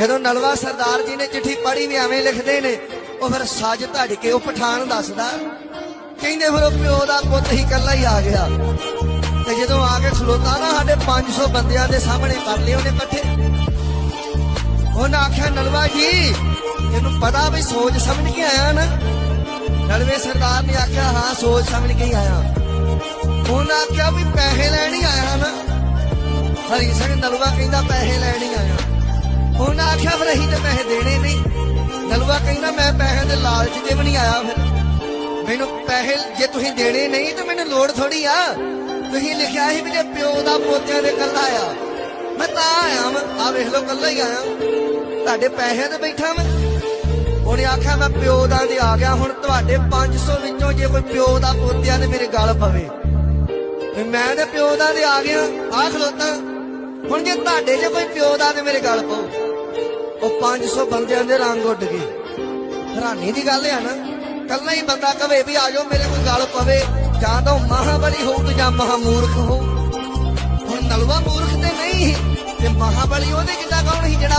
ਜਦੋਂ ਨਲਵਾ ਸਰਦਾਰ ਜੀ ਨੇ ਚਿੱਠੀ ਪੜ੍ਹੀ ਵੀ ਐਵੇਂ ਲਿਖਦੇ ਨੇ, ਉਹ ਫਿਰ ਸੱਜ ਧੜ ਕੇ ਉਹ ਪਠਾਨ ਦੱਸਦਾ, ਕਹਿੰਦੇ ਫਿਰ ਉਹ ਪਿਓ ਦਾ ਪੁੱਤ ਹੀ ਇਕੱਲਾ ਹੀ ਆ ਗਿਆ। ਤੇ ਜਦੋਂ ਆ ਕੇ ਖਲੋਤਾ ਨਾ ਸਾਡੇ 500 ਬੰਦਿਆਂ ਦੇ ਸਾਹਮਣੇ ਕਰ ਲਏ ਉਹਨੇ ਇਕੱਠੇ। ਉਹਨੇ ਆਖਿਆ, ਨਲਵਾ ਜੀ ਇਹਨੂੰ ਪਤਾ ਵੀ ਸੋਚ ਸਮਝ ਕੇ ਆਇਆ ਨਾ? ਨਲਵੇ ਸਰਦਾਰ ਨੇ ਆਖਿਆ, ਹਾਂ, ਸੋਚ ਸਮਝ ਕੇ ਹੀ ਆਇਆ। ਉਹਨੇ ਆਖਿਆ ਵੀ ਪੈਸੇ ਲੈਣ ਹੀ ਆਇਆ ਨਾ। ਹਰੀ ਸਿੰਘ ਨਲਵਾ ਕਹਿੰਦਾ, ਪੈਸੇ ਲੈਣ ਹੀ ਆਇਆ। ਉਹਨੇ ਆਖਿਆ ਫਿਰ ਅਸੀਂ ਤੇ ਪੈਸੇ ਦੇਣੇ ਨਹੀਂ। ਨਲਵਾ ਕਹਿੰਦਾ, ਮੈਂ ਪੈਸੇ ਦੇ ਲਾਲਚ 'ਚ ਵੀ ਨਹੀਂ ਆਇਆ ਫਿਰ। ਮੈਨੂੰ ਪੈਸੇ ਜੇ ਤੁਸੀਂ ਦੇਣੇ ਨਹੀਂ ਤੇ ਮੈਨੂੰ ਲੋੜ ਥੋੜੀ ਆ। ਤੁਸੀਂ ਲਿਖਿਆ ਸੀ ਵੀ ਜੇ ਪਿਓ ਦਾ ਪੋਤਿਆਂ ਦੇ ਕੱਲਾ ਆ, ਮੈਂ ਤਾਂ ਆਇਆ ਮੈਂ ਆ ਵੇਖ ਲਓ ਕੱਲਾ ਹੀ ਆਇਆ। ਤੁਹਾਡੇ ਪੈਸੇ ਤੇ ਬੈਠਾ ਮੈਂ। ਉਹਨੇ ਆਖਿਆ, ਮੈਂ ਪਿਓ ਦਾ ਤੇ ਆ ਗਿਆ। ਹੁਣ ਤੁਹਾਡੇ 500 ਵਿੱਚੋਂ ਜੇ ਕੋਈ ਪਿਓ ਦਾ ਪੋਤਿਆਂ ਦੇ ਮੇਰੇ ਗਲ ਪਵੇ, ਵੀ ਮੈਂ ਤੇ ਪਿਓ ਦਾ ਤੇ ਆ ਗਿਆ। ਆ ਖਲੋਤਾ। ਹੁਣ ਜੇ ਤੁਹਾਡੇ ਜੇ ਕੋਈ ਪਿਓ ਦਾ ਤੇ ਮੇਰੇ ਗਲ ਪਾਓ ਉਹ 500 ਬੰਦਿਆਂ ਦੇ ਰੰਗ ਉੱਡ ਗਏ। ਹੈਰਾਨੀ ਦੀ ਗੱਲ ਹੈ ਨਾ ਕੱਲਾ ਹੀ ਬੰਦਾ ਕਵੇ ਵੀ ਆਜੋ ਮੇਰੇ ਕੋਲ ਗੱਲ ਪਵੇ ਜਾਂ ਤਾਂ ਉਹ ਮਹਾਬਲੀ ਹੋਊ ਤੇ ਜਾਂ ਮਹਾਮੂਰਖ ਹੋਊ। ਹੁਣ ਨਲਵਾ ਮੂਰਖ ਤੇ ਨਹੀਂ ਸੀ, ਤੇ ਮਹਾਬਲੀ ਉਹਦੇ ਜਿੱਦਾਂ ਕੌਣ ਸੀ ਜਿਹੜਾ